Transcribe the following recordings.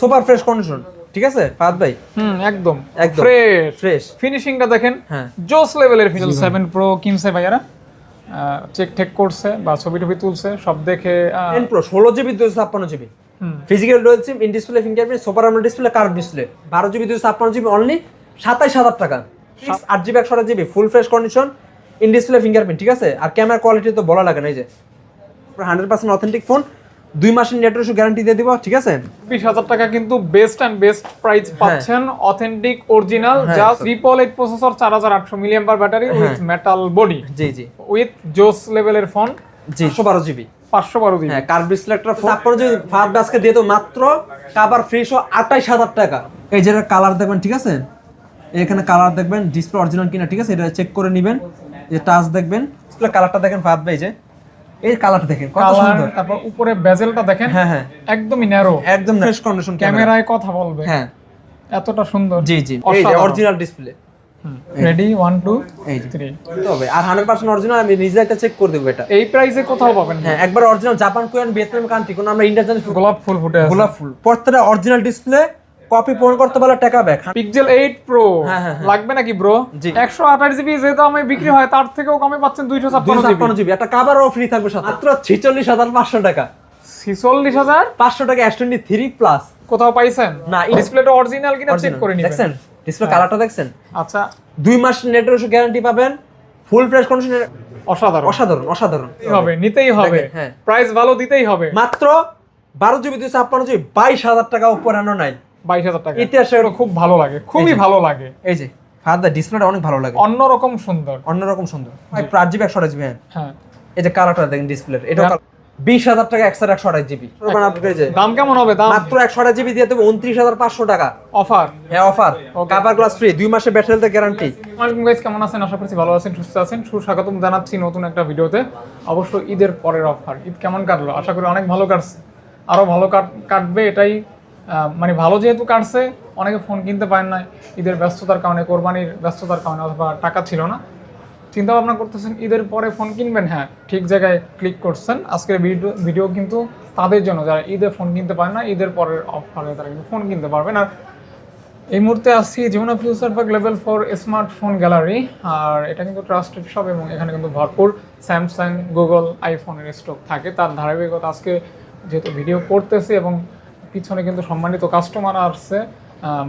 Super fresh condition ঠিক আছে? ফাহাদ ভাই? হুম একদম। একদম। ফ্রেশ। ফ্রেশ। ফিনিশিংটা দেখেন হ্যাঁ। জোস লেভেলের ফিনিশিং 7 প্রো কিনছে ভাইয়ারা। চেক টেক করছে বা ছবি টবি তুলছে সব দেখে টেন প্রো ষোলো জিবি দুশো ছাপ্পান্ন GB hmm. Physical dual SIM in display fingerprint super AMOLED display curve display বারো জিবি দুশো ছাপ্পান্ন জিবি অনলি সাতাইশ হাজার টাকা। আট জিবি একশো আট GB full fresh condition in display fingerprint ঠিক আছে? আর ক্যামেরা কোয়ালিটি তো বলা লাগে না এই যে। হান্ড্রেড পার্সেন্ট অথেন্টিক ফোন দুই মাসের নেটওয়ার্ক গ্যারান্টি দিয়ে দিব ঠিক আছে? বিশ হাজার টাকা কিন্তু বেস্ট অ্যান্ড বেস্ট প্রাইস পাচ্ছেন authentic original just triple eight processor চার হাজার আটশো milliampere battery with metal body জি জি। উইথ জোস লেভেলের ফোন জি। একশো বারো জিবি পাঁচশো বারো দিন হ্যাঁ কার্ভ ডিসপ্লে একটা ফোন ছাপ্পান্ন জিবি ফার্স্ট ডাস্কে দিয়ে তো মাত্র কাবার ফ্রি শো আঠাইশ হাজার টাকা। এই যেটা কালার দেখবেন ঠিক আছে? এখানে কালার দেখবেন ডিসপ্লে অরিজিনাল কিনা ঠিক আছে? এটা চেক করে নেবেন। যে টাচ দেখবেন। ডিসপ্লে কালারটা দেখেন ফাহাদ ভাই যে। এই কালারটা দেখেন কত সুন্দর। তারপর উপরে বেজেলটা দেখেন হ্যাঁ হ্যাঁ। একদমই ন্যারো একদম ফ্রেশ কন্ডিশন ক্যামেরায় কথা বলবে। হ্যাঁ। এতটা সুন্দর। জি জি। এই যে original display ready one two এই যে। থ্রি তবে আর হান্ড্রেড পার্সেন্ট অরিজিনাল আমি নিজে একটা চেক করে দেবো এটা। এই প্রাইসে কোথাও পাবেন হ্যাঁ একবার original Japan Korean Vietnam country কোনো আমরা ইন্ডিয়া জানি গোলাপ ফুল ফুটে আছে। গোলাপ ফুল। প্রত্যেকটা অরিজিনাল ডিসপ্লে কপি পূরণ করতে পারলে টাকা ব্যাক পিক্সেল 8 প্রো হ্যাঁ, হ্যাঁ, হ্যাঁ। লাগবে নাকি ব্রো জি। 128 জিবি যে দামে বিক্রি হয় তার থেকেও কমে পাচ্ছেন 256 জিবি একটা কাবারও ফ্রি থাকবে সাথে। মাত্র ছিচল্লিশ হাজার পাঁচশো টাকা। 46000 পাঁচশো টাকা এস টোয়েন্টি থ্রি প্লাস কোথাও পাইছেন? না, ডিসপ্লেটা অরিজিনাল কিনা চেক করে নিবেন। দেখছেন? ডিসপ্লে কালারটা দেখছেন? আচ্ছা। দুই মাস নেটওয়ার্ক গ্যারান্টি পাবেন। ফুল ফ্রেশ কন্ডিশন অসাধারণ। অসাধারণ অসাধারণ। নিতেই হবে? নিতেই হবে। হ্যাঁ। প্রাইস ভালো দিতেই হবে। মাত্র বারো জিবি দুই ছাপ্পান্ন জিবি বাইশ হাজার টাকা উপর আনো নাই। 22000 টাকা। ইতিহাসে খুব ভালো লাগে খুবই ভালো লাগে। এই যে ফাদার ডিসপ্লেটা অনেক ভালো লাগে। অন্যরকম সুন্দর। অন্যরকম সুন্দর। আট জিবি একশো আট হ্যাঁ। হ্যাঁ। এই যে কালারটা দেখেন ডিসপ্লের এটা বিশ হাজার টাকা একশো একশো আঠাশ জিবি। দাম কেমন হবে? দাম? মাত্র একশো আঠাশ জিবি দিয়ে দেবো উনত্রিশ হাজার পাঁচশো টাকা। অফার? হ্যাঁ অফার। কাভার গ্লাস ফ্রি দুই মাসের ব্যাটারিতে গ্যারান্টি গাইস কেমন আছেন? আশা করছি ভালো আছেন সুস্থ আছেন। সুস্বাগতম জানাচ্ছি নতুন একটা ভিডিওতে। অবশ্য ঈদের পরের অফার ঈদ কেমন কাটলো? আশা করি অনেক ভালো কাটছে। আরও ভালো কাট- কাটবে এটাই মানে ভালো যেহেতু কাটছে, অনেকে ফোন কিনতে পারেন না ঈদের ব্যস্ততার কারণে, কোরবানির ব্যস্ততার কারণে অথবা টাকা ছিল না। চিন্তা ভাবনা করতেছেন, ঈদের পরে ফোন কিনবেন? হ্যাঁ ঠিক জায়গায় ক্লিক করছেন। আজকের ভিডিও ভিডিও কিন্তু তাদের জন্য, যারা ঈদে ফোন কিনতে পারেন না ঈদের পরের অফারে তারা কিন্তু ফোন কিনতে পারবেন। আর এই মুহূর্তে আসছি জীবনা future park level for smartphone gallery আর এটা কিন্তু ট্রাস্টেড শপ এবং এখানে কিন্তু ভরপুর স্যামসাং গুগল আইফোনের স্টক থাকে। তার ধারাবাহিকতা আজকে যেহেতু ভিডিও করতেছি এবং পিছনে কিন্তু সম্মানিত কাস্টমার আসছে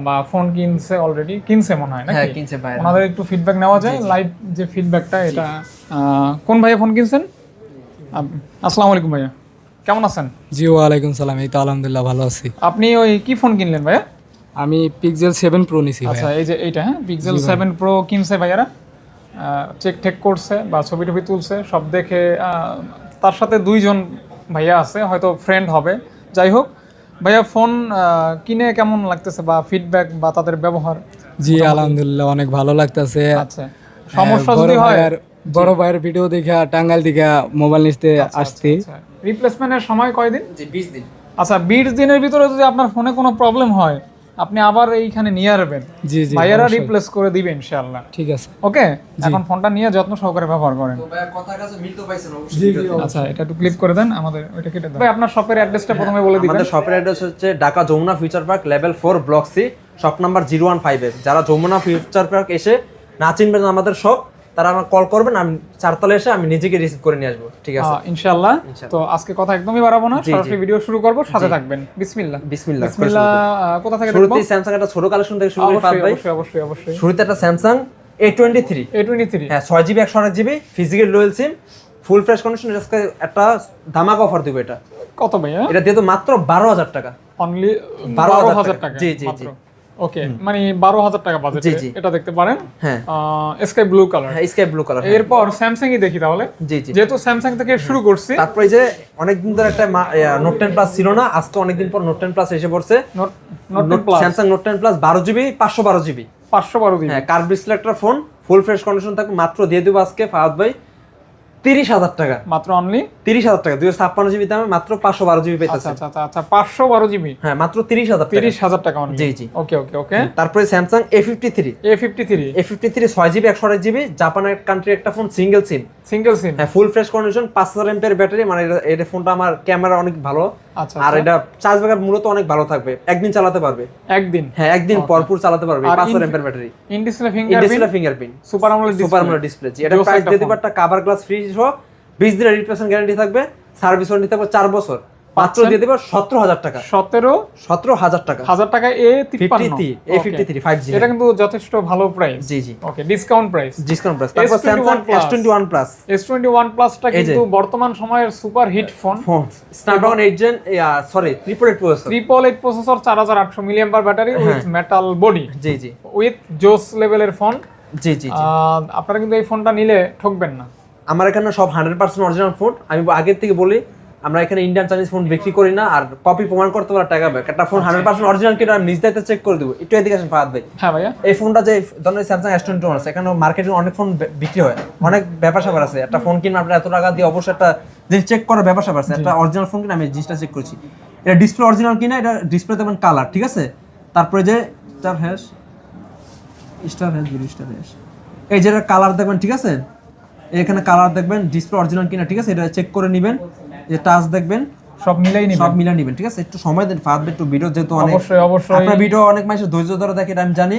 বা ফোন কিনছে অলরেডি কিনছে মনে হয় হ্যাঁ নাকি? কিনছে ভাই ওনাদের একটু ফিডব্যাক নেওয়া যায় লাইভ যে ফিডব্যাকটা এটা কোন ভাইয়া ফোন কিনছেন? আসসালামু আলাইকুম ভাইয়া। কেমন আছেন? জি ওয়ালাইকুম সালাম। এই তো আলহামদুলিল্লাহ ভালো আছি। আপনি ওই কি ফোন কিনলেন ভাইয়া? আমি পিক্সেল সেভেন প্রো নিছি ভাই আচ্ছা এই যে এইটা হ্যাঁ? পিক্সেল সেভেন প্রো কিনছে ভাইয়ারা। চেক টেক করছে বা ছবি টবি তুলছে সব দেখে তার সাথে দুইজন ভাইয়া আছে হয়তো ফ্রেন্ড হবে। যাই হোক ভাইয়া ফোন কিনে কেমন লাগতেছে বা ফিডব্যাক বা তাদের ব্যবহার? জি আলহামদুলিল্লাহ অনেক ভালো লাগতেছে। আচ্ছা সমস্যা যদি হয় বড় ভাইয়ের ভিডিও দেখা টাঙ্গাইল দেখা মোবাইল নিতে আসছি। রিপ্লেসমেন্টের সময় কয়দিন? জি বিশ দিন। আচ্ছা বিশ দিনের ভিতরে যদি আপনার ফোনে কোনো প্রবলেম হয় আপনি আবার এইখানে নিয়ে আসবেন। জি জি ভাইয়ারা রিপ্লেস করে দিবে ইনশাআল্লাহ। ঠিক আছে। ওকে? এখন ফোনটা নিয়ে যত্ন সহকারে ব্যবহার করেন। কথার কাছে মিল তো পাইছেন আচ্ছা এটা একটু ক্লিক করে দেন আমাদের ওইটা কেটে দেন। ভাই আপনার শপের অ্যাড্রেসটা প্রথমে বলে দিবেন। আমাদের শপের অ্যাড্রেস হচ্ছে Dhaka Jamuna future park level four block C shop number zero one five যারা যমুনা ফিউচার পার্ক এসে না চিনবেন আমাদের শপ তারা আমার কল করবেন আমি চারতলে এসে আমি নিজেকে রিসিভ করে নিয়ে আসব ঠিক আছে? ইনশাআল্লাহ। তো আজকে কথা একদমই বাড়াবো না। সরাসরি ভিডিও শুরু করব সাথে থাকবেন। বিসমিল্লাহ। বিসমিল্লাহ বিসমিল্লাহ কোথা থেকে দেখব? শুরুতেই স্যামসাং একটা ছোট কালেকশন থেকে শুরু করি অবশ্যই ভাই। অবশ্যই অবশ্যই অবশ্যই। শুরুতে একটা Samsung A twenty three A twenty three হ্যাঁ ছয় জিবি একশো আট GB physical dual SIM full fresh condition আজকে একটা ধামাকা অফার দিব এটা। কত ভাইয়া? এটা দিয়ে তো মাত্র বারো হাজার টাকা। অনলি 12,000 বারো হাজার টাকা জি, জি, মাত্র। ওকে মানে বারো হাজার টাকা বাজেট। এটা দেখতে পারেন। হ্যাঁ। স্কাই ব্লু কালার হ্যাঁ স্কাই ব্লু কালার এরপর স্যামসাং ই দেখি তাহলে। জি জি। যেহেতু স্যামসাং থেকে শুরু করছি। তারপরে যে অনেকদিন ধরে একটা নোট টেন প্লাস ছিল না আজকে অনেকদিন পর নোট টেন প্লাস এসে পড়ছে। স্যামসাং নোট টেন প্লাস বারো জিবি পাঁচশো বারো জিবি পাঁচশো বারো দিন হ্যাঁ কার্ভ ডিসপ্লে একটা ফোন ফুল ফ্রেশ কন্ডিশন থাকবে মাত্র দিয়ে দেবো আজকে ফাহাদ ভাই তিরিশ হাজার টাকা। মাত্র অনলি তিরিশ হাজার টাকা। দুইশো ছাপ্পান্ন জিবি দামে মাত্র পাঁচশো বারো জিবি আচ্ছা পেতেছে। আচ্ছা আচ্ছা আচ্ছা পাঁচশো বারো জিবি? হ্যাঁ মাত্র তিরিশ হাজার টাকা। তিরিশ হাজার টাকা জি, জি। ওকে ওকে ওকে তারপরে Samsung A fifty three A fifty three A fifty three ছয় জিবি একশো আঠাশ জিবি। জাপানের কান্ট্রি একটা phone single SIM single SIM হ্যাঁ ফুল ফ্রেশ কন্ডিশন পাঁচ হাজার এমপের ব্যাটারি। মানে এটা- ফোনটা আমার ক্যামেরা অনেক ভালো। আচ্ছা আর এটা চার্জ ব্যাকআপ মূলত অনেক ভালো থাকবে। একদিন চালাতে পারবে। একদিন? হ্যাঁ একদিন পরপর চালাতে পারবে পাঁচ হাজার এমপের battery. In display fingerprint super AMOLED super display AMOLED display এটা প্রাইস দিয়ে দিবে কাভার গ্লাস ফ্রি সহ বিশ দিনের রিপ্লেসমেন্ট গ্যারান্টি থাকবে সার্ভিস ওয়ারেন্টি থাকবে চার বছর। পাচ্ছেন? দিয়ে দেবে সতেরো হাজার টাকা। সতেরো? সতেরো হাজার টাকা। হাজার টাকা A fifty A fifty three five G এটা কিন্তু যথেষ্ট ভালো প্রাইস জি জি। Okay discount price discount price তারপর Samsung S twenty one plus S twenty one প্লাসটা কিন্তু বর্তমান সময়ের super hit phone phone Snapdragon eight gen sorry triple eight processor triple eight processor চার হাজার আটশো মিলিয়াম ব্যাটারি উইথ হ্যাঁ। মেটাল বডি জি জি। উইথ জোস লেভেলের ফোন জি জি আপনারা কিন্তু এই ফোনটা নিলে ঠকবেন না। আমার এখানে সব হান্ড্রেড পার্সেন্ট অরিজিনাল ফোন আমি আগের থেকে বলি আমরা এখানে ইন্ডিয়ান চাইনিজ ফোন বিক্রি করি না আর কপি প্রমাণ করতে পারে টাকা ব্যাক একটা ফোন হান্ড্রেড পার্সেন্ট অরিজিনাল কিনা আমি নিজ দায়িত্বে চেক করে দেবো। একটু এদিকে আসেন ফাহাদ ভাই। হ্যাঁ ভাইয়া। এই ফোনটা যে ধরনের স্যামসাং এস টোয়েন্টি ওয়ান আছে এখানে মার্কেটে অনেক ফোন বিক্রি হয়। অনেক ব্যাপার স্যাপার আছে। একটা ফোন কিনলে আপনার এত টাকা দিয়ে অবশ্যই একটা জিনিস চেক করার ব্যাপার স্যাপার আছে। একটা অরিজিনাল ফোন কিনা আমি জিনিসটা চেক করছি। এটা ডিসপ্লে অরিজিনাল কিনা এটা ডিসপ্লে দেবেন কালার ঠিক আছে? তারপরে যে star hash star hash star hash এই যে কালার দেখবেন ঠিক আছে? এখানে কালার দেখবেন ডিসপ্লে অরিজিনাল কিনা ঠিক আছে? এটা চেক করে নেবেন যে টাচ দেখবেন সব মিলেই নিবেন। সব মিলা নেবেন ঠিক আছে? একটু সময় দেন ফাঁদবে একটু ভিডিও যেহেতু অনেক অবশ্যই অবশ্যই। আপনার ভিডিও অনেক মানুষের ধৈর্য ধরে দেখে এটা আমি জানি।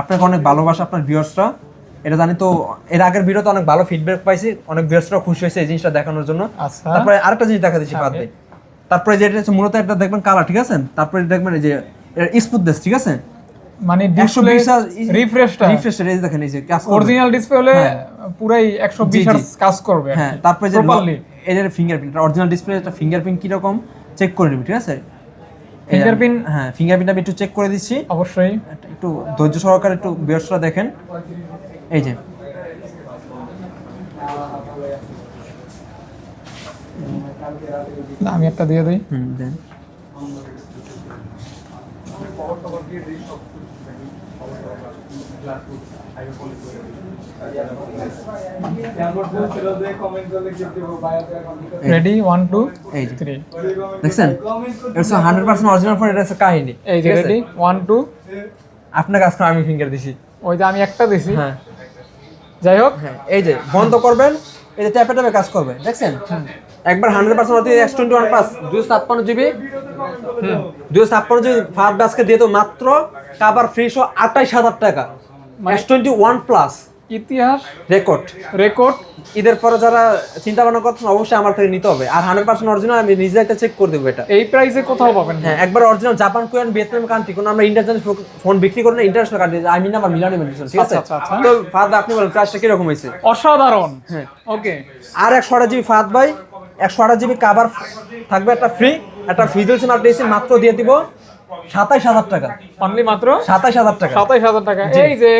আপনাকে অনেক ভালোবাসা আপনার ভিউয়ার্সরা এটা জানি তো এর আগের ভিডিওতে অনেক ভালো ফিডব্যাক পাইছি অনেক ভিউয়ার্সরা খুশি হয়েছে এই জিনিসটা দেখানোর জন্য। আচ্ছা। তারপরে আরেকটা জিনিস দেখা দিচ্ছি ফাঁদ ভাই তারপরে যেটা হচ্ছে মূলত এটা দেখবেন কালার ঠিক আছে? তারপরে দেখবেন এই যে স্মুথনেস ঠিক আছে? মানে ডিসপ্লে রিফ্রেশটা রিফ্রেশ যে দেখেন এই যে কাজ। অরিজিনাল ডিসপ্লে হলে পুরাই একশো বিশ জি, জি। কাজ করবে হ্যাঁ তারপরে যে এই যে ফিঙ্গারপ্রিন্ট অরিজিনাল ডিসপ্লে একটা ফিঙ্গারপ্রিন্ট কীরকম চেক করে নিবি ঠিক আছে? Fingerprint? হ্যাঁ ফিঙ্গারপ্রিন্ট আমি একটু চেক করে দিচ্ছি। অবশ্যই। একটু ধৈর্য সহকারে একটু বিয়ার্সরা দেখেন। এই যে। আমি একটা দিয়ে দিই। হুম দেন। রেডি ওয়ান টু এই থ্রি দেখছেন? এটা হান্ড্রেড পার্সেন্ট অরিজিনাল ফোন এটা কাহিনী। এই যে রেডি ওয়ান টু আপনার কাজ করে আমি ফিঙ্গার দিছি। ওই যে আমি একটা দিছি। হ্যাঁ। যাই হোক। হ্যাঁ এই যে বন্ধ করবেন এই যে ট্যাপে ট্যাপে কাজ করবে। দেখছেন? একবার হান্ড্রেড পার্সেন্ট অতি এক্স টোয়েন্টি ওয়ান প্লাস দুশো ছাপ্পান্ন জিবি দুশো ছাপ্পান্ন জিবি ফার্স্ট ব্যাসকে দিয়ে তো মাত্র কাবার ফ্রি শো আঠাইশ হাজার টাকা। এক্স টোয়েন্টি ওয়ান প্লাস ইতিহাস রেকর্ড রেকর্ড ঈদের পরে যারা চিন্তা ভাবনা করছেন অবশ্যই আমার থেকে নিতে হবে। আর হান্ড্রেড পার্সেন্ট অরিজিনাল আমি নিজে একটা চেক করে দেবো এটা। এই প্রাইসে কোথাও পাবেন হ্যাঁ একবার original Japan Korean Vietnam country কোনো আমরা ইন্ডিয়ান ফোন বিক্রি করি না ইন্টারন্যাশনাল কান্ট্রি আই মিন আমার মিলানো মেডিসিন ঠিক আছে? আচ্ছা, আচ্ছা, আচ্ছা। তো ফাদ আপনি বলেন প্রাইসটা কীরকম হয়েছে? অসাধারণ। হ্যাঁ। ওকে আর আঠাশ জিবি ফাদ ভাই একশো আঠাশ জিবি কাভার থাকবে একটা ফ্রি একটা ফিজিল সিম ডিসিম মাত্র দিয়ে দিব সাতাইশ হাজার টাকা। অনলি মাত্র? সাতাইশ হাজার টাকা। সাতাইশ হাজার টাকা। এই যে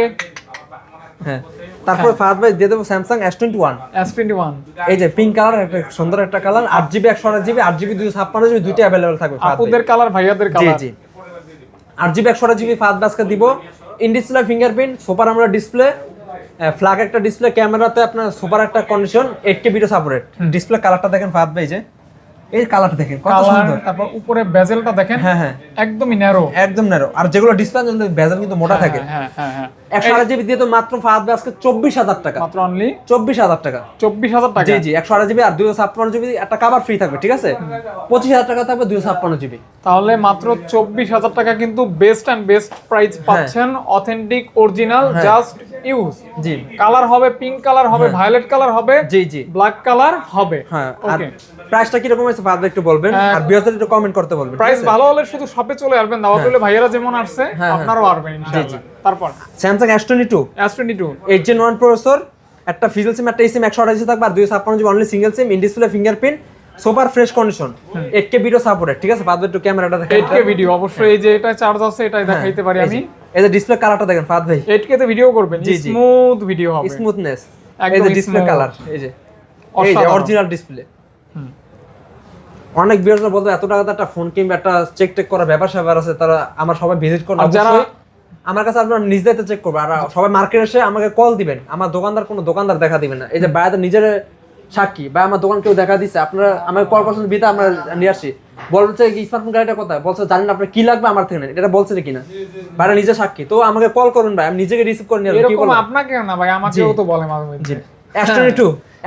হ্যাঁ। তারপরে ভাই দিয়ে দেবো Samsung S twenty one S twenty one এই যে পিঙ্ক কালার একটা সুন্দর একটা কালার আট জিবি একশো আঠাশ জিবি আট জিবি দুশো ছাপ্পান্ন জিবি দুইটা অ্যাভেলেবল থাকবে আপুদের কালার ভাইয়াদের কালার জি। আট জিবি একশো জিবি বাসকে দিব। ইন ডিসপ্লে ফিঙ্গারপ্রিন্ট সুপার আমরা ডিসপ্লে ফ্ল্যাগ একটা ডিসপ্লে ক্যামেরাতে আপনার সুপার একটা condition eight K video supported display কালারটা দেখেন ফাদ ভাই যে এই কালারটা দেখেন কত সুন্দর। তারপর উপরে বেজেলটা দেখেন হ্যাঁ হ্যাঁ। একদমই ন্যারো একদম ন্যারো আর যেগুলো ডিসপ্লে বেজাল কিন্তু মোটা থাকে। হ্যাঁ হ্যাঁ হ্যাঁ জিবি দিয়ে তো মাত্র ফাহাদ বাসকে চব্বিশ হাজার টাকা। মাত্র অনলি চব্বিশ হাজার টাকা। চব্বিশ হাজার টাকা? জি জি জিবি আর জিবি একটা কাবার ফ্রি থাকবে ঠিক আছে? পঁচিশ হাজার টাকা থাকবে জিবি তাহলে মাত্র চব্বিশ হাজার টাকা কিন্তু বেস্ট অ্যান্ড বেস্ট প্রাইস পাচ্ছেন অথেন্টিক অরিজিনাল হ্যাঁ। জাস্ট ইউজ জি। কালার হবে পিঙ্ক কালার হবে ভায়োলেট কালার হবে জি জি। ব্ল্যাক কালার হবে। হ্যাঁ আর প্রাইসটা কীরকম হয়েছে ভাই একটু বলবেন হ্যাঁ। আর বিয়াসদের একটু কমেন্ট করতে বলবেন প্রাইস ভালো হলে শুধু শপে চলে আসবেন দাওয়াত হলে ভাইয়েরা যেমন আসছে হ্যাঁ। আপনারাও আসবেন ইনশাআল্লাহ। তারপর? Samsung S twenty two S twenty two eight gen one processor একটা ফিজিক্যাল সিম একটা সিম একশো আঠাশি থাকবে আর দুই ছাপ্পান্ন GB only single SIM in display fingerprint super fresh condition eight K video supported ঠিক আছে? বাদ একটু ক্যামেরাটা এইট কে ভিডিও অবশ্যই এই যে এটা চার্জ আছে এটাই দেখাইতে পারি আমি। এই যে ডিসপ্লে কালারটা দেখেন ফাদ ভাই। এইট কে তে ভিডিও করবেন। স্মুথ ভিডিও হবে। স্মুথনেস এই যে ডিসপ্লে কালার এই যে। Original display. অনেক বিয়ার্সরা বলতো এত টাকা একটা ফোন কিনবে একটা চেক টেক করার ব্যাপার স্যাপার আছে তারা আমার সবাই ভিজিট করবে যারা- আমার কাছে আপনার নিজ দায়িত্বে চেক করবে। আর সবাই মার্কেট এসে আমাকে কল দিবেন। আমার দোকানদার কোনো দোকানদার দেখা দিবেন না। এই যে বাইরে নিজের সাক্ষী বা আমার দোকান কেউ দেখা দিচ্ছে আপনারা আমাকে কল করছেন বিদা আমরা নিয়ে আসি। বলছে কি স্মার্টফোন গাড়িটা কোথায়? বলছে জানেন আপনার কি লাগবে আমার থেকে? এটা বলছে কিনা। ভাইরা নিজে সাক্ষী। তো আমাকে কল করুন ভাই আমি নিজেকে রিসিভ করে নিয়ে আপনাকে না ভাই আমাকেও তো বলে মাঝে মধ্যে।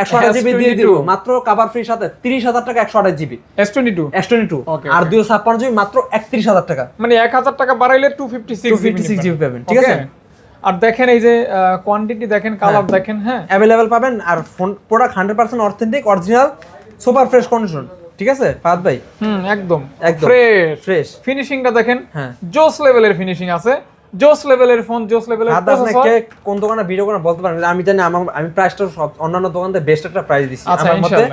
একশো আঠাশ জিবি দিয়ে দিব। মাত্র কাভার ফ্রি সাথে তিরিশ হাজার টাকা একশো আঠাশ GB. S twenty two S twenty two আর দুশো ছাপ্পান্ন জিবি মাত্র একত্রিশ হাজার টাকা। মানে এক হাজার টাকা বাড়াইলে টু ফিফটি সিক্স 256 GB পাবেন, ঠিক আছে? আর দেখেন এই যে কোয়ান্টিটি দেখেন কালার দেখেন হ্যাঁ? অ্যাভেলেবেল পাবেন আর phone product hundred percent authentic original super fresh condition ঠিক আছে ফাহাদ ভাই? হুম একদম। একদম। ফ্রেশ ফ্রেশ ফিনিশিংটা দেখেন হ্যাঁ। জোস লেভেলের ফিনিশিং আছে। জোস লেভেলের ফোন জোস লেভেলের আপনাকে কোন দোকানে ভিডিও করে বলতে পারেন আমি জানি আমার আমি প্রাইসটা সব অন্যান্য দোকান থেকে বেস্ট একটা প্রাইস দিচ্ছি আচ্ছা, আমার মতে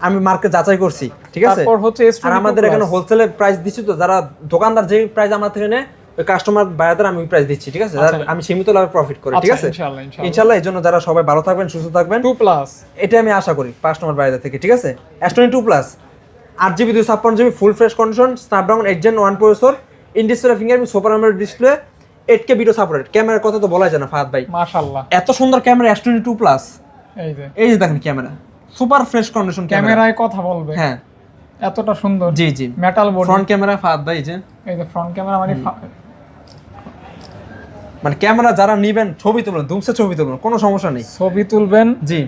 আমি মার্কেট যাচাই করছি ঠিক আছে? তারপর হচ্ছে আর আমাদের এখানে। হোলসেলে প্রাইস দিচ্ছি তো যারা দোকানদার যে প্রাইস আমার থেকে নেয় কাস্টমার বায়াদের আমি প্রাইস দিচ্ছি ঠিক আছে? আচ্ছা। আমি সীমিত লাভে প্রফিট করি ঠিক আচ্ছা, আছে? ইনশাআল্লাহ। ইনশাআল্লাহ। এই জন্য যারা সবাই ভালো থাকবেন সুস্থ থাকবেন টু প্লাস এটা আমি আশা করি কাস্টমার বায়াদের থেকে ঠিক আছে? এস টোয়েন্টি টু প্লাস আট জিবি দুই ছাপ্পান্ন GB full fresh condition Snapdragon eight gen one processor in display fingerprint super AMOLED display eight K video supported ক্যামেরার কথা তো বলা যায় না ফাহাদ ভাই। মাশাআল্লাহ। এত সুন্দর ক্যামেরা প্লাস এই যে। এই যে দেখেন ক্যামেরা। সুপার ফ্রেশ কন্ডিশন ক্যামেরায় কথা বলবে। হ্যাঁ। এতটা সুন্দর। জি জি। Metal body front camera Fahad ভাই যে। এই যে ফ্রন্ট ক্যামেরা মানে মানে ক্যামেরা যারা নিবেন ছবি তুলবেন দুমসে ছবি তুলবেন কোনো সমস্যা নেই। ছবি তুলবেন জি।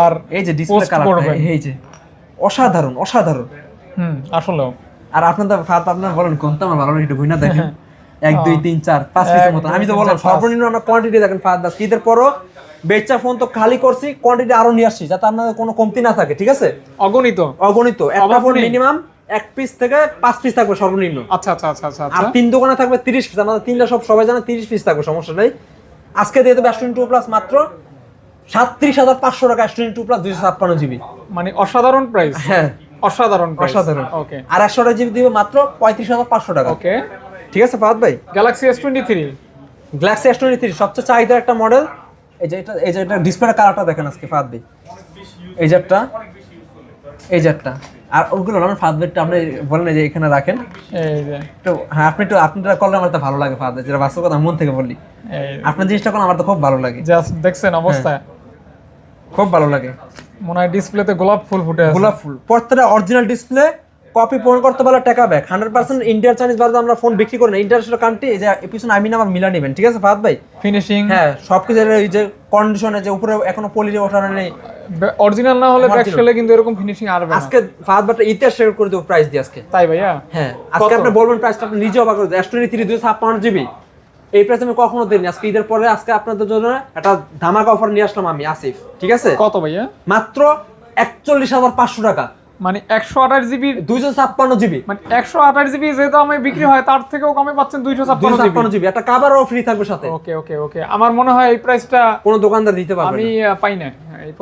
আর এই যে ডিসপ্লে কালার এই যে। অসাধারণ অসাধারণ। হুম আসলেও। আর আপনাদের ফাত আপনার বলেন কোনটা আমার ভালো লাগে একটু ঘুইনা দেখেন। এক দুই তিন চার পাঁচ পিসের মতো। আমি তো বললাম সর্বনিম্ন আমরা কোয়ান্টিটি দেখেন ফাত দাস। ঈদের পরও বেচা ফোন তো খালি করছি কোয়ান্টিটি আরও নিয়ে আসছি যাতে আপনাদের কোনো কমতি না থাকে ঠিক আছে? অগণিত। অগণিত। একটা ফোন মিনিমাম এক পিস থেকে পাঁচ পিস থাকবে সর্বনিম্ন। আচ্ছা আচ্ছা আচ্ছা আচ্ছা আর আচ্ছা। তিন দোকানে থাকবে তিরিশ পিস আমাদের তিনটা সব সবাই জানে তিরিশ পিস থাকবে সমস্যা নেই। আজকে দিয়ে দেবে অ্যাস্ট্রিন টু প্লাস মাত্র সাতত্রিশ হাজার পাঁচশো টাকা অ্যাস্ট্রিন টু প্লাস দুইশো ছাপ্পান্ন জিবি মানে অসাধারণ প্রাইস হ্যাঁ। অসাধারণ। অসাধারণ। ওকে আর একশো জিবি দিবে মাত্র পঁয়ত্রিশ হাজার পাঁচশো টাকা। ওকে ঠিক আছে ফাহাদ ভাই? Galaxy S twenty three Galaxy S twenty three সবচেয়ে চাহিদার একটা মডেল এই যে এটা এই যে এটা ডিসপ্লে কালারটা দেখেন আজকে ফাদ ভাই। এই যে একটা এই যে একটা। আর ওগুলো না ফাদ ভাইটা আপনি বলেন যে এখানে রাখেন। এই যে। একটু হ্যাঁ আপনি একটু আপনারা করলে আমার তো ভালো লাগে ফাদ ভাই যেটা বাস্তব কথা মন থেকে বললি এই আপনার জিনিসটা করলে আমার তো খুব ভালো লাগে। জাস্ট দেখছেন অবস্থা? খুব ভালো লাগে। মনে হয় ডিসপ্লেতে গোলাপ ফুল ফুটে আছে। গোলাপ ফুল। প্রত্যেকটা অরিজিনাল ডিসপ্লে কপি পূরণ করতে পারলে টাকা ব্যাক হান্ড্রেড পার্সেন্ট ইন্ডিয়ার চাইনিজ বাজারে আমরা ফোন বিক্রি করি না। ইন্টারন্যাশনাল কান্ট্রি এই যে পিছনে আমি আমার মিলা নেবেন ঠিক আছে ফাদ ভাই? ফিনিশিং হ্যাঁ সবকিছু এই যে কন্ডিশনে যে উপরে এখনও পলি ওঠানো নেই। অরিজিনাল না হলে ব্যাক। সেলে কিন্তু এরকম ফিনিশিং না। আজকে ফাহাদ বাটটা ইতিহাস শেয়ার করে দেবো প্রাইস দিয়ে আজকে। তাই ভাইয়া? হ্যাঁ আজকে আপনি বলবেন প্রাইসটা আপনি নিজে অবাক করে টোয়েন্টি থ্রি দুশো ছাপ্পান্ন জিবি এই প্রাইস আমি কখনো দিইনি। আজকে ঈদের পরে আজকে আপনাদের জন্য একটা ধামাকা অফার নিয়ে আসলাম আমি আসিফ। ঠিক আছে? কত ভাইয়া? মাত্র একচল্লিশ হাজার পাঁচশো টাকা। মানে একশো আঠাশ জিবি দুইশো ছাপ্পান্ন জিবি। মানে একশো আঠাশ জিবি যেহেতু আমি বিক্রি হয় তার থেকেও কমে পাচ্ছেন দুইশো ছাপ্পান্ন জিবি। একটা কাবারও ফ্রি থাকবে সাথে। ওকে ওকে ওকে। আমার মনে হয় এই প্রাইসটা কোনো দোকানদার দিতে পারবে আমি পাই না।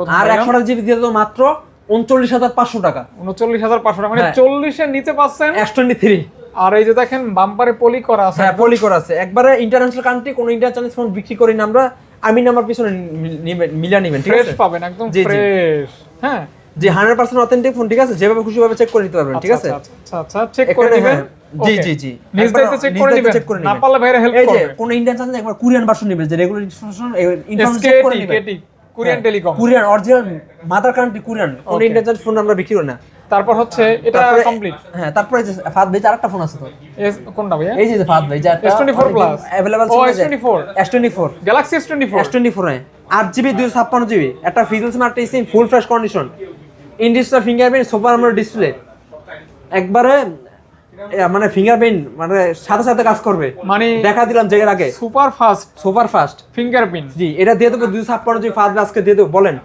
আর একশো আঠাশ জিবি দিয়ে দেবো মাত্র উনচল্লিশ হাজার পাঁচশো টাকা। উনচল্লিশ হাজার পাঁচশো টাকা। মানে হ্যাঁ। চল্লিশের নিচে পাচ্ছেন। এস টোয়েন্টি থ্রি আর এই যে দেখেন বাম্পারে পলি করা আছে। হ্যাঁ পলি করা আছে। একবারে ইন্টারন্যাশনাল কান্ট্রি কোনো ইন্টারন্যাশনাল ফোন বিক্রি করি না আমরা। আমি নাম্বার পিছনে নি- নিবেন- ঠিক আছে? পাবেন একদম। ফ্রেশ হ্যাঁ। যে হান্ড্রেড পার্সেন্ট অথেন্টিক ফোন ঠিক আছে যেভাবে খুশি ভাবে চেক করে নিতে পারবেন ঠিক আছে আচ্ছা আচ্ছা আচ্ছা চেক করে এখানে দিবেন হ্যাঁ, জি, জি, জি। নিজ একবার দায়িত্বে চেক নিজ করে দায়িত্বে দিবেন check করে না নিবেন। পারলে ভাইরা হেল্প এই যে করবে কোন ইন্ডিয়ান চান্স একবার কোরিয়ান ভার্সন নেবে যে রেগুলার ইনফরমেশন ইনফরমেশন চেক করে এসকেটি নেবেন KT Korean telecom Korean original mother country Korean কোন Okay. ইন্ডিয়ান চান্স ফোন আমরা বিক্রি করি না তারপর হচ্ছে এটা তারপরে- কমপ্লিট হ্যাঁ তারপরে যে ফাদ ভাই আরেকটা ফোন আছে তো কোনটা ভাইয়া এই যে যে ফাদ ভাই যে একটা S24 plus। अवेलेबल ও, ছিল S24 S24 Galaxy S twenty four S twenty four আট জিবি দুশো ছাপ্পান্ন জিবি একটা physics smart টিসিন full fresh condition in display fingerprint super AMOLED display একবারে মানে ফিঙ্গারপ্রিন্ট মানে সাথে সাথে কাজ করবে। মানে দেখা দিলাম যে আগে। Super fast. Super fast fingerprint জি এটা দিয়ে দেবো দুশো ছাপ্পান্ন জিবি ফাস্ট আজকে দিয়ে দেবো। বলেন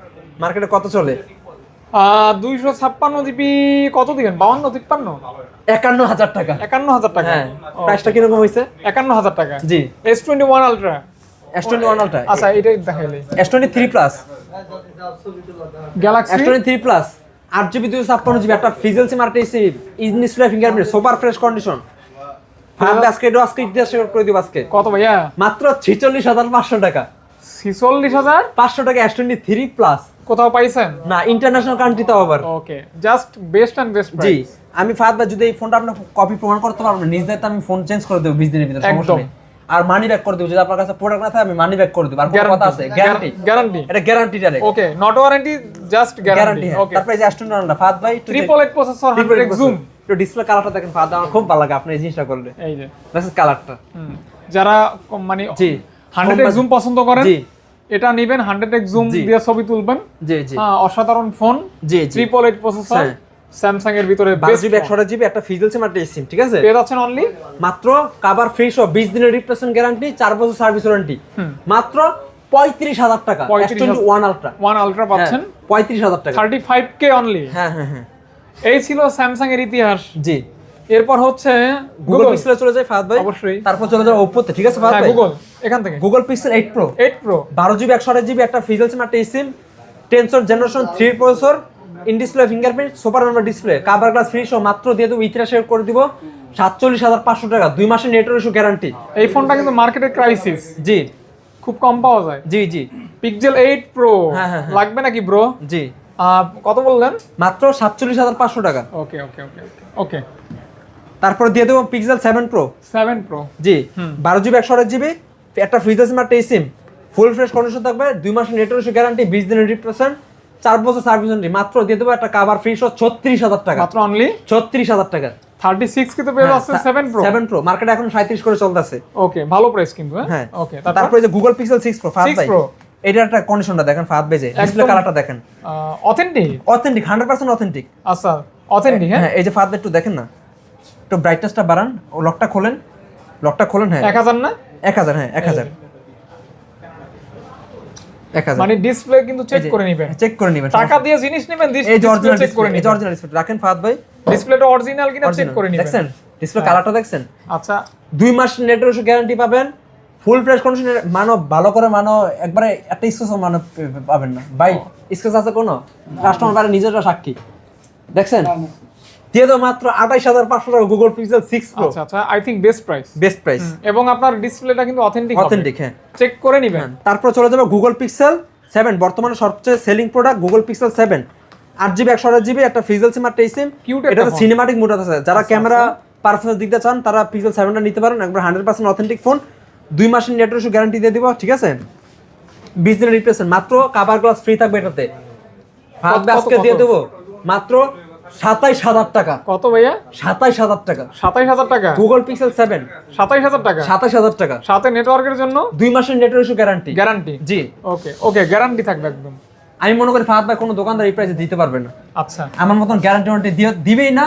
মার্কেটে কত চলে? দুইশো ছাপ্পান্ন জিবি কত দিবেন? বাউন্ন তিপ্পান্ন? একান্ন হাজার টাকা। একান্ন হাজার টাকা। হ্যাঁ প্রাইসটা কীরকম হয়েছে? একান্ন হাজার টাকা। জি। S twenty one ultra S twenty one ultra আচ্ছা এটাই দেখাইলে। প্লাস গ্যালাক্সি প্লাস আট জিবি দুশো ছাপ্পান্ন জিবি একটা physical SIM SIM fingerprint super fresh condition ভাববে আজকে এটা আজকে ইতিহাস শেয়ার করে দিব আজকে। কত ভাইয়া? মাত্র ছিচল্লিশ হাজার পাঁচশো টাকা। ছিচল্লিশ হাজার? পাঁচশো টাকা এস টোয়েন্টি থ্রি প্লাস কোথাও পাইছেন? না ইন্টারন্যাশনাল কান্ট্রি তাও আবার। Okay just best and best জি আমি ফাহাদ ভাই যদি এই ফোনটা আপনি কপি প্রমাণ করতে পারবেন নিজ দায়িত্বে আমি ফোন চেঞ্জ করে দেবো বিশ দিনের ভিতরে সমস্যা নেই। আর মানি ব্যাক করে দেবো। যদি আপনার কাছে প্রোডাক্ট না থাকে আমি মানি ব্যাক করে দেবো। আর কোনো কথা আছে? গ্যারান্টি গ্যারান্টি এটা guarantee direct okay not warranty just guarantee okay তারপরে যে অ্যাস্ট্রোনটটা ফাদ ভাই triple eight processor hundred zoom একটু ডিসপ্লে কালারটা দেখেন ফাদ আমার খুব ভালো লাগে আপনি এই জিনিসটা করলে। এই যে। মেসেজ কালারটা যারা মানে জি। হান্ড্রেড এক্স জুম পছন্দ করেন জি। এটা নেবেন হান্ড্রেড এক্স জুম দিয়ে ছবি তুলবেন। জি জি। হ্যাঁ, অসাধারণ ফোন জি জি। Triple eight processor. স্যামসাং এর ভিতরে বারো best জিবি phone। একশো জিবি একটা ফিজিক্যাল সিম একটা সিম ঠিক আছে? পেয়ে যাচ্ছেন অনলি মাত্র কাবার ফ্রি সহ বিশ দিনের রিপ্লেসমেন্ট গ্যারান্টি চার বছর সার্ভিস ওয়ারেন্টি মাত্র পঁয়ত্রিশ হাজার টাকা 35,000 ওয়ান আলট্রা ওয়ান আলট্রা পাচ্ছেন? পঁয়ত্রিশ হাজার টাকা। থার্টি ফাইভ কে অনলি হ্যাঁ হ্যাঁ হ্যাঁ। এই ছিল স্যামসাং এর ইতিহাস। জি। এরপর হচ্ছে গুগল পিক্সেলে চলে যায় ফাহাদ ভাই। অবশ্যই। তারপর চলে যাবে ওপ্পোতে ঠিক আছে ফাহাদ হ্যাঁ ভাই? গুগল এখান থেকে। Google Pixel eight pro eight pro বারো জিবি একশো আঠাশ জিবি একটা ফিজিক্যাল সিম একটা SIM Tensor generation three processor in display fingerprint super number display cover glass free সহ মাত্র দিয়ে দেবো ইতিহাসে করে দিব। সাতচল্লিশ হাজার পাঁচশো টাকা দুই মাসের নেটওয়ার্ক ইস্যু গ্যারান্টি এই ফোনটা কিন্তু মার্কেটে ক্রাইসিস জি। খুব কম পাওয়া যায়। জি জি। Pixel eight pro. লাগবে নাকি ব্রো জি। কত বললেন? মাত্র সাতচল্লিশ হাজার পাঁচশো টাকা। ওকে ওকে ওকে ওকে তারপর দিয়ে দেবো Pixel seven pro seven pro জি। বারো জিবি একশো আঠাশ জিবি একটা ফ্রিজার সিম একটা সিম ফুল ফ্রেশ কন্ডিশন থাকবে দুই মাসের নেটওয়ার্ক গ্যারান্টি বিশ দিনের রিপ্রেসেন্ট চার বছর সার্ভিস ওয়ারেন্টি মাত্র দিয়ে দেবো একটা কাভার ফ্রি সহ ছত্রিশ হাজার টাকা। মাত্র অনলি ছত্রিশ হাজার টাকা। থার্টি সিক্স কিন্তু পেয়ে যাচ্ছে সেভেন প্রো সেভেন প্রো মার্কেটে এখন সাঁত্রিশ করে চলতেছে। ওকে ভালো প্রাইস কিন্তু হ্যাঁ? হ্যাঁ। ওকে তারপরে? যে Google Pixel six pro fast 6 ভাই এটার একটা কন্ডিশনটা দেখেন ফাস্ট বেজে ডিসপ্লে কালারটা দেখেন। Authentic authentic hundred percent authentic আচ্ছা অথেন্টিক হ্যাঁ? হ্যাঁ এই যে ফাস্ট একটু দেখেন না? একটু ব্রাইটনেসটা বাড়ান ও লকটা খোলেন। লকটা খোলেন হ্যাঁ। এক হাজার না? এক হাজার হ্যাঁ এক হাজার। মানে ডিসপ্লে কিন্তু চেক করে নেবেন। চেক করে নেবেন টাকা দিয়ে জিনিস নেবেন ডিসপ্লে চেক করে নেবেন। অরিজিনাল ডিসপ্লে রাখেন ফাহাদ ভাই। ডিসপ্লেটা অরিজিনাল কিনা চেক করে নেবেন। দেখছেন? ডিসপ্লে হ্যাঁ। কালারটা দেখছেন? আচ্ছা। দুই মাস নেটওয়ার্ক গ্যারান্টি পাবেন। ফুল ফ্রেশ কন্ডিশনের মানো ভালো করে মানো একবারে একটা স্কেচ মানো পে- পাবেন না। ভাই স্কেচ আছে কোনো? কাস্টমার বাইরে নিজেরা সাক্ষী। দেখছেন? দিয়ে দাও মাত্র আঠাইশ হাজার পাঁচশো টাকা গুগল পিক্সেল সিক্স প্রো আচ্ছা আচ্ছা I think best price best price এবং আপনার ডিসপ্লেটা কিন্তু অথেন্টিক অথেন্টিক হ্যাঁ। চেক করে নেবেন। তারপর চলে যাবে গুগল পিক্সেল সেভেন বর্তমানে সবচেয়ে selling product Google Pixel seven আট জিবি একশো আঠাশ জিবি একটা ফিজেল সিম একটা সিম এটা সিনেমাটিক মোড আছে। যারা ক্যামেরা পারফরমেন্স দিতে চান তারা পিক্সেল সেভেনটা নিতে পারেন। একবার হান্ড্রেড পার্সেন্ট অথেন্টিক ফোন দুই মাসের নেটওয়ার্ক গ্যারান্টি দিয়ে দিব ঠিক আছে? বিশ দিনের রিপ্লেসমেন্ট মাত্র কাভার গ্লাস ফ্রি থাকবে এটাতে। আজকে দিয়ে দেবো। মাত্র সাতাইশ হাজার টাকা। কত ভাইয়া? সাতাইশ হাজার টাকা। সাতাইশ হাজার টাকা? গুগল পিক্সেল সেভেন সাতাইশ হাজার টাকা? সাতাইশ হাজার টাকা। সাথে নেটওয়ার্কের জন্য? দুই মাসের নেটওয়ার্ক গ্যারান্টি গ্যারান্টি জি। ওকে ওকে গ্যারান্টি থাকবে একদম। আমি মনে করি ফাহাদ ভাই কোনো দোকানদার এই প্রাইসে দিতে পারবে না। আচ্ছা। আমার মতন গ্যারান্টি দিয়ে দিবেই না।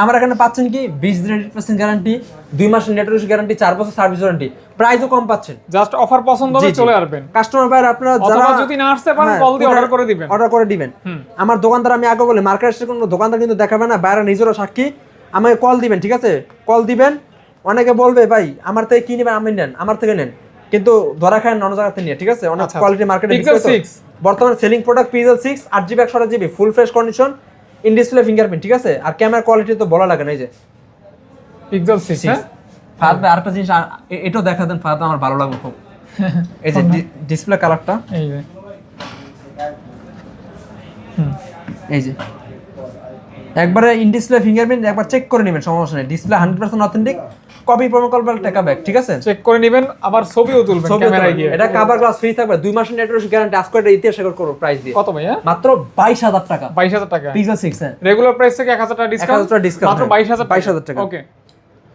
আমার এখানে পাচ্ছেন কি বিশ দিনের পার্সেন্ট গ্যারান্টি দুই মাসের নেটওয়ার্ক গ্যারান্টি চার বছর সার্ভিস ওয়ারেন্টি প্রাইসও কম পাচ্ছেন। জাস্ট অফার পছন্দ হবে চলে আসবেন। কাস্টমার ভাই আপনারা যারা যদি না আসতে পারেন কল দিয়ে অর্ডার করে দিবেন। অর্ডার করে দিবেন। আমার দোকানদার আমি আগে বলি মার্কেটের কোনো দোকানদার কিন্তু দেখাবে না বাইরে নিজেরও সাক্ষী। আমাকে কল দিবেন ঠিক আছে? কল দিবেন। অনেকে বলবে ভাই আমার থেকে কি নেবেন? আমি নেন আমার থেকে নেন। কিন্তু ধরা খায় অন্য জায়গাতে নিয়ে ঠিক আছে? অনেক কোয়ালিটি মার্কেটে Pixel 6 বর্তমানে সেলিং প্রোডাক্ট পিজেল সিক্স আট জিবি একশো GB full fresh condition in display fingerprint ঠিক আছে? আর ক্যামেরা কোয়ালিটি তো বলা লাগে না এই যে। পিক্সেল সিক্স হ্যাঁ? ফাহাদ ভাই আরেকটা জিনিস এটাও দেখা দেন ফাদার আমার ভালো লাগবে খুব। এই যে ডিসপ্লে কালারটা এই যে। এই যে। একবারে ইন ডিসপ্লে ফিঙ্গারপ্রিন্ট একবার চেক করে নেবেন সমস্যা নেই। Display hundred percent authentic copy protocol টেকা ব্যাক ঠিক আছে? চেক করে নেবেন আবার ছবিও তুলবেন ক্যামেরায় গিয়ে। এটা কাভার গ্লাস ফ্রি থাকবে দুই মাসের নেটওয়ার্ক গ্যারান্টি আজকে এটা ইতিহাস রেকর্ড করব প্রাইস দিয়ে। কত ভাইয়া? মাত্র বাইশ হাজার টাকা। বাইশ হাজার টাকা। পিক্সেল সিক্স হ্যাঁ রেগুলার প্রাইস থেকে এক হাজার টাকা ডিসকাউন্ট 1000 টাকা discount, মাত্র হ্যাঁ। বাইশ হাজার 22,000 টাকা। ওকে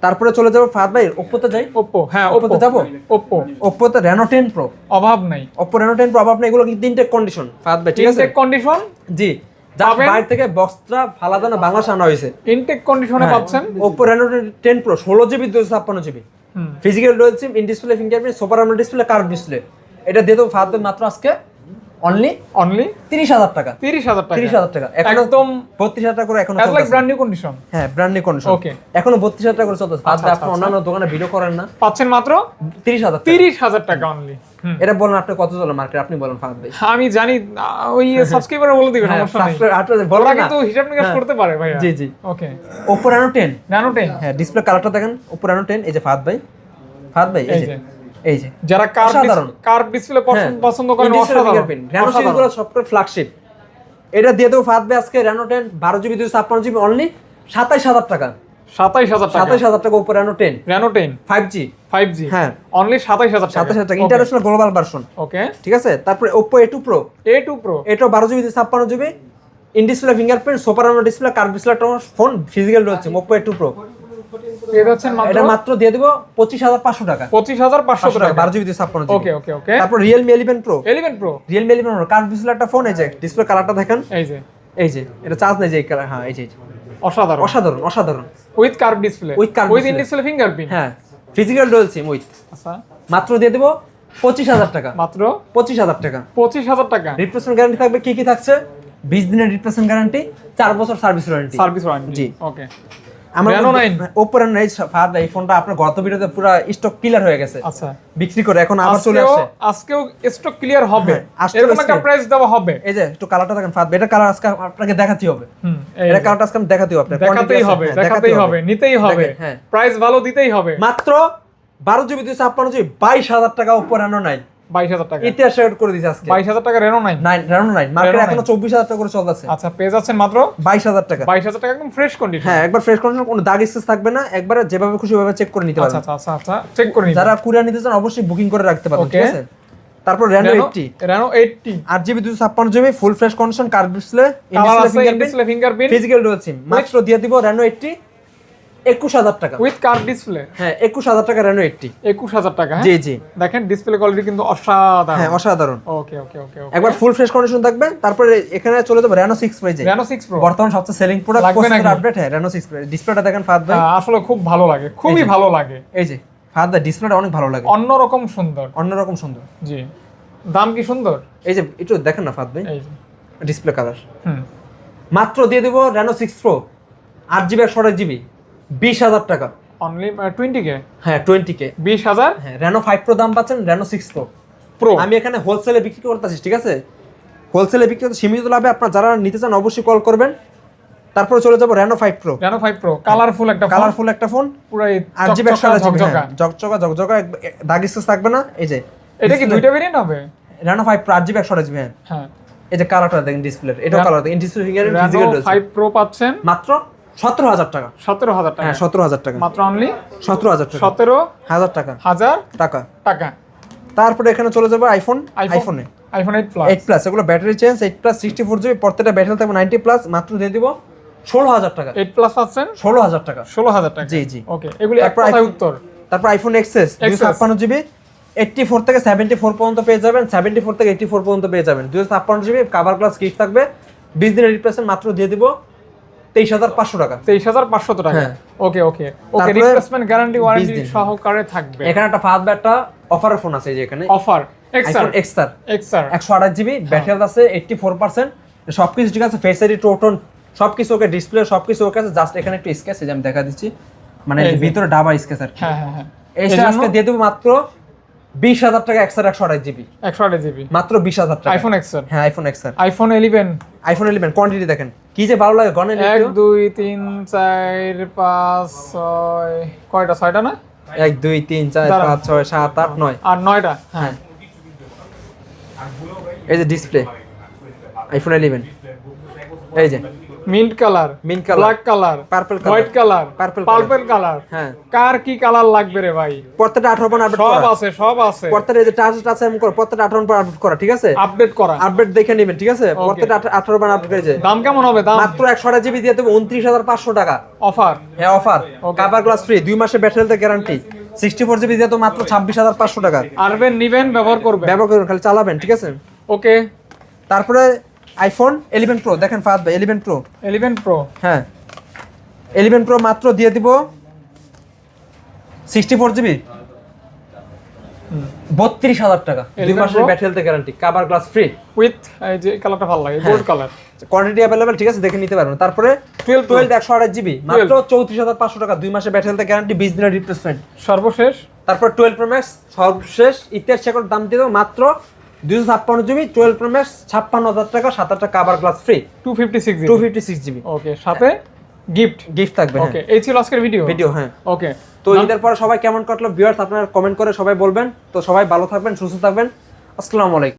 তারপরে চলে যাব ফাহাদ ভাই ওপ্পোতে যাই? ওপ্পো হ্যাঁ Oppo ওপ্পো তে যাব? ওপ্পো ওপ্পোতে রেনো টেন প্রো অভাব নাই। ওপ্পো রেনো টেন প্রো অভাব নেই এগুলো কিন্তু তিনটে কন্ডিশন ফাহাদ ভাই ঠিক আছে? কন্ডিশন জি? বাইরে থেকে বক্সটা বাংলাদেশ আনা হয়েছে। ইনটেক কন্ডিশনে হ্যাঁ। পাচ্ছেন? ওপ্পো রেনো টেন প্রো ষোলো জিবি দুশো ছাপ্পান্ন GB physical in display fingerprint super AMOLED display curve display এটা দিয়ে তো ফাহাদ মাত্র আজকে। অনলি অনলি তিরিশ হাজার টাকা। তিরিশ হাজার টাকা? তিরিশ হাজার টাকা। একদম বত্রিশ হাজার টাকা করে এখনও ব্র্যান্ড নিউ কন্ডিশন হ্যাঁ ব্র্যান্ড নিউ কন্ডিশন Okay. এখনও বত্রিশ হাজার টাকা করে ফাহাদ আচ্ছা, আপনি অন্যান্য দোকানে ভিডিও করেন না। পাচ্ছেন মাত্র? তিরিশ হাজার টাকা। তিরিশ হাজার টাকা অনলি এটা বলেন আপনি কত চলে মার্কেট আপনি বলেন ফাহাদ ভাই। আমি জানি ওই সাবস্ক্রাইবার বলে দিবেন হ্যাঁ, সমস্যা নেই। না। কিন্তু হিসাব নিকাশ হ্যাঁ। করতে পারে ভাইয়া। জি, জি। Okay Oppo Reno ten nano ten হ্যাঁ ডিসপ্লে কালারটা দেখেন ওপো রেনো টেন এই যে ফাহাদ ভাই। ফাহাদ ভাই এই যে। এই যে যারা ডিসপ্লে পছন্দ করেন অসাধারণ। রেনো সিরিজগুলো ফ্ল্যাগশিপ এটা দিয়ে দেবো ভাই আজকে রেনো টেন বারো জিবি দুশো ছাপ্পান্ন জিবি অনলি সাতাইশ হাজার টাকা। সাতাইশ হাজার টাকা। সাতাশ হাজার টাকা Oppo Reno ten Reno ten five G five G হ্যাঁ। অনলি সাতাইশ হাজার টাকা। সাতাশ হাজার টাকা। ইন্টারন্যাশনাল গ্লোবাল ভার্সন ওকে ঠিক আছে? তারপরে Oppo A two pro A two pro এটাও বারো জিবি ছাপ্পান্ন GB in display fingerprint super display curve display phone physical রয়েছে ওপো এ টু প্রো এটা মাত্র দিয়ে দেবো পঁচিশ হাজার পাঁচশো টাকা। পঁচিশ হাজার পাঁচশো পাঁচশো টাকা। টাকা। বারো জিবি ছাপ্পান্ন ওকে ওকে ওকে। তারপর Realme eleven pro eleven pro Realme eleven pro curve display একটা ফোন এই যে ডিসপ্লে কালারটা দেখেন। এই যে। এই যে এটা চার্জ নেই যে হ্যাঁ এই যে অসাধারণ। অসাধারণ অসাধারণ। With curve display With curved with display fingerprint হ্যাঁ ফিজিক্যাল ডুয়েল সিম উইথ আচ্ছা। মাত্র দিয়ে দেবো পঁচিশ হাজার টাকা। মাত্র? পঁচিশ হাজার টাকা। পঁচিশ হাজার টাকা। রিপ্লেসমেন্ট গ্যারান্টি থাকবে কি কি থাকছে? বিশ দিনের রিপ্লেসমেন্ট গ্যারান্টি চার বছর সার্ভিস ওয়ারেন্টি সার্ভিস ওয়ারেন্টি জি। ওকে আমার ওপো রেনো এই ফাদ এই ফোনটা আপনার গত ভিডিওতে পুরো স্টক ক্লিয়ার হয়ে গেছে। আচ্ছা। বিক্রি করে এখন আবার চলে আসছে। আজকেও স্টক ক্লিয়ার হবে। হ্যাঁ, এরকম একটা প্রাইস দেওয়া হবে। এই যে একটু কালারটা দেখেন ফাদ এটা কালার আজকে আপনাকে দেখাতে হবে। হুম এটা কালারটা আজকে দেখাতে হবে আপনাকে দেখাতেই হবে হ্যাঁ, দেখাতেই হবে নিতেই হবে। হ্যাঁ। প্রাইস ভালো দিতেই হবে। মাত্র বারো জিবি দুইশো ছাপ্পান্ন জিবি বাইশ হাজার টাকা ওপো রেনো নাইন বাইশ হাজার টাকা। ইতিহাস রেকর্ড করে দিচ্ছে আজকে। বাইশ হাজার টাকা Reno nine nine Reno nine market এখনও চব্বিশ হাজার টাকা করে চলতেছে। আচ্ছা পেয়ে যাচ্ছেন মাত্র বাইশ হাজার টাকা। বাইশ হাজার টাকা একদম ফ্রেশ কন্ডিশন হ্যাঁ একবার ফ্রেশ কন্ডিশন কোনো দাগ স্কেচ থাকবে না। একবারে যেভাবে খুশি চেক করে নিতে আচ্ছা পারবেন আচ্ছা আচ্ছা আচ্ছা চেক করে নিন যারা কুরিয়ার নিতে চান অবশ্যই বুকিং করে রাখতে পারবেন ঠিক আছে? তারপর রেনো এইটটি রেনো এইটটি আট জিবি দুশো ছাপ্পান্ন GB full fresh condition curve display fingerprint physical dual SIM মাত্র দিয়ে দিব রেনো এইটটি একুশ হাজার টাকা। উইথ কার্ভ ডিসপ্লে হ্যাঁ একুশ হাজার টাকা রেনো এইটটি একুশ হাজার টাকা হ্যাঁ? জি জি। দেখেন ডিসপ্লে কোয়ালিটি কিন্তু অসাধারণ। হ্যাঁ অসাধারণ। ওকে ওকে ওকে একবার ফুল ফ্রেশ কন্ডিশন থাকবে তারপরে এখানে চলে যাবে রেনো সিক্স প্রাইজে রেনো সিক্স প্রো বর্তমান সবচেয়ে সেলিং প্রোডাক্ট প্রসেসর আপডেট হ্যাঁ রেনো সিক্স ডিসপ্লেটা দেখেন ফাদ ভাই। আসলে খুব ভালো লাগে খুবই ভালো লাগে। এই যে ফাদ ডিসপ্লেটা অনেক ভালো লাগে। অন্যরকম সুন্দর। অন্যরকম সুন্দর। জি। দাম কি সুন্দর? এই যে একটু দেখেন না ফাদ ভাই। ডিসপ্লে কালার হুম। মাত্র দিয়ে দেবো রেনো সিক্স প্রো আট জিবি একশো আঠাশ জিবি বিশ হাজার টাকা। অনলি টোয়েন্টি কে হ্যাঁ টোয়েন্টি কে বিশ হাজার? হ্যাঁ রেনো ফাইভ প্রো দাম পাচ্ছেন রেনো সিক্স প্রো প্রো আমি এখানে হোলসেলে বিক্রি করতেছি ঠিক আছে? হোলসেলে বিক্রি করতে সীমিত লাভে আপনার যারা নিতে চান অবশ্যই কল করবেন। তারপরে চলে যাব Reno five pro Reno five pro colourful একটা কালারফুল একটা ফোন পুরো আট জিবি একশো আঠাশ ঝকঝকা ঝকঝকা ঝকঝকা দাগ স্কেচ থাকবে না। এই যে এটা কি দুইটা ভেরিয়েন্ট হবে? রেনো ফাইভ প্রো আট জিবি একশো আঠাশ হ্যাঁ। হ্যাঁ। এই যে কালারটা দেখেন ডিসপ্লে এটাও কালার দেখেন display finger physical five pro পাচ্ছেন। মাত্র সতেরো হাজার টাকা। সতেরো হাজার টাকা। হ্যাঁ সতেরো হাজার টাকা। মাত্র অনলি সতেরো হাজার টাকা। সতেরো হাজার টাকা। হাজার টাকা। টাকা। তারপরে এখানে চলে যাবে আইফোন আইফোন আইফোনে এইট প্লাস এইট প্লাস এগুলো battery change eight plus sixty four GB প্রত্যেকটা ব্যাটারি থাকবে নাইনটি প্লাস মাত্র দিয়ে দিব ষোলো হাজার টাকা। এইট প্লাস পাচ্ছেন? ষোলো হাজার টাকা। ষোলো হাজার টাকা। জি, জি। ওকে এগুলি তারপর উত্তর। তারপর আইফোন এক্সএস দুশো ছাপ্পান্ন জিবি এইটটি ফোর থেকে সেভেন্টি ফোর পর্যন্ত পেয়ে যাবেন। সেভেন্টি ফোর থেকে এইটটি ফোর পর্যন্ত পেয়ে যাবেন। দুশো ছাপ্পান্ন জিবি কাভার গ্লাস কিট থাকবে। বিশ দিনের রিপ্লেসমেন্ট মাত্র দিয়ে দিব তেইশ হাজার পাঁচশো টাকা। তেইশ হাজার পাঁচশত টাকা? হ্যাঁ। Okay okay. Okay replacement guarantee warranty সহকারে থাকবে। এখানে একটা ফাঁদ একটা অফারের ফোন আছে যে এখানে। অফার। এক্সার এক্সার একশো আঠাশ জিবি ব্যাটারি আছে এইটটি ফোর পার্সেন্ট সব কিছু ঠিক আছে ফেস আইডি টোটন সব কিছু ওকে ডিসপ্লে সব কিছু ওকে আছে। জাস্ট এখানে একটু স্কেচ আমি দেখা দিচ্ছি। মানে ভিতরে ডাবা স্কেচ আর হ্যাঁ হ্যাঁ হ্যাঁ। আজকে দিয়ে দেবো মাত্র বিশ হাজার টাকা একশো একশো আঠাশ জিবি। একশো আট জিবি? মাত্র বিশ হাজার টাকা। আইফোন এক্সার হ্যাঁ iPhone XR iPhone eleven iPhone eleven quantity দেখেন। কি যে ভালো লাগে গণেন এক। দুই তিন চার পাঁচ ছয় কয়টা? ছয়টা না? এক দুই তিন চার। পাঁচ ছয় সাত আট নয়। আর নয়টা? হ্যাঁ। এই যে ডিসপ্লে আইফোন ইলেভেন এই যে। Mint colour mint colour. Black colour purple color, white colour color। Purple colour. হ্যাঁ। কার কি কালার লাগবে রে ভাই? প্রত্যেকটা আঠারো পর আপডেট সব করা। আছে সব আছে। প্রত্যেকটা এই যে টাচ টাচ এম করে প্রত্যেকটা আঠারো পর আপডেট করা ঠিক আছে? আপডেট করা। আপডেট দেখে নেবেন ঠিক আছে? প্রত্যেকটা আঠা- আঠারো বার আপডেট হয়েছে। দাম কেমন হবে? দাম? মাত্র একশো আঠাশ জিবি দিয়ে দেবো উনত্রিশ হাজার পাঁচশো টাকা। অফার হ্যাঁ অফার কাভার গ্লাস ফ্রি দুই মাসের ব্যাটারিতে গ্যারান্টি সিক্সটি ফোর জিবি দিয়ে তো মাত্র ছাব্বিশ হাজার পাঁচশো টাকা। আরবেন নিবেন ব্যবহার করবেন। ব্যবহার করুন খালি চালাবেন ঠিক আছে? ওকে তারপরে আইফোন ইলেভেন প্রো দেখেন ফাদ ভাই ইলেভেন প্রো ইলেভেন প্রো হ্যাঁ। ইলেভেন প্রো মাত্র দিয়ে দিব সিক্সটি ফোর জিবি বত্রিশ হাজার টাকা। দুই মাসের Pro? ব্যাটারিতে guarantee cover glass free with এই যে কালারটা ভালো লাগে গোল্ড কালার কোয়ান্টিটি অ্যাভেলেবেল ঠিক আছে দেখে নিতে পারবেন। তারপরে টুয়েলভ টুয়েলভ একশো আঠাশ জিবি মাত্র চৌত্রিশ হাজার পাঁচশো টাকা দুই মাসের ব্যাটারিতে গ্যারান্টি বিশ দিনের রিপ্লেসমেন্ট সর্বশেষ। তারপর টুয়েলভ প্রো ম্যাক্স সর্বশেষ ইতিহাস শেখর দাম দিয়ে মাত্র দুশো ছাপ্পান্ন জিবি টুয়েলভ প্রো ম্যাক্স ছাপ্পান্ন হাজার টাকা সাত হাজার cover glass free two fifty six two fifty six GB. Okay সাথে গিফট গিফট থাকবে ওকে এই ছিল আজকের ভিডিও ভিডিও হ্যাঁ। ওকে তো ঈদের পরে সবাই কেমন কাটলো? ভিউয়ার্স আপনারা কমেন্ট করে সবাই বলবেন। তো সবাই ভালো থাকবেন সুস্থ থাকবেন। আসসালামু আলাইকুম।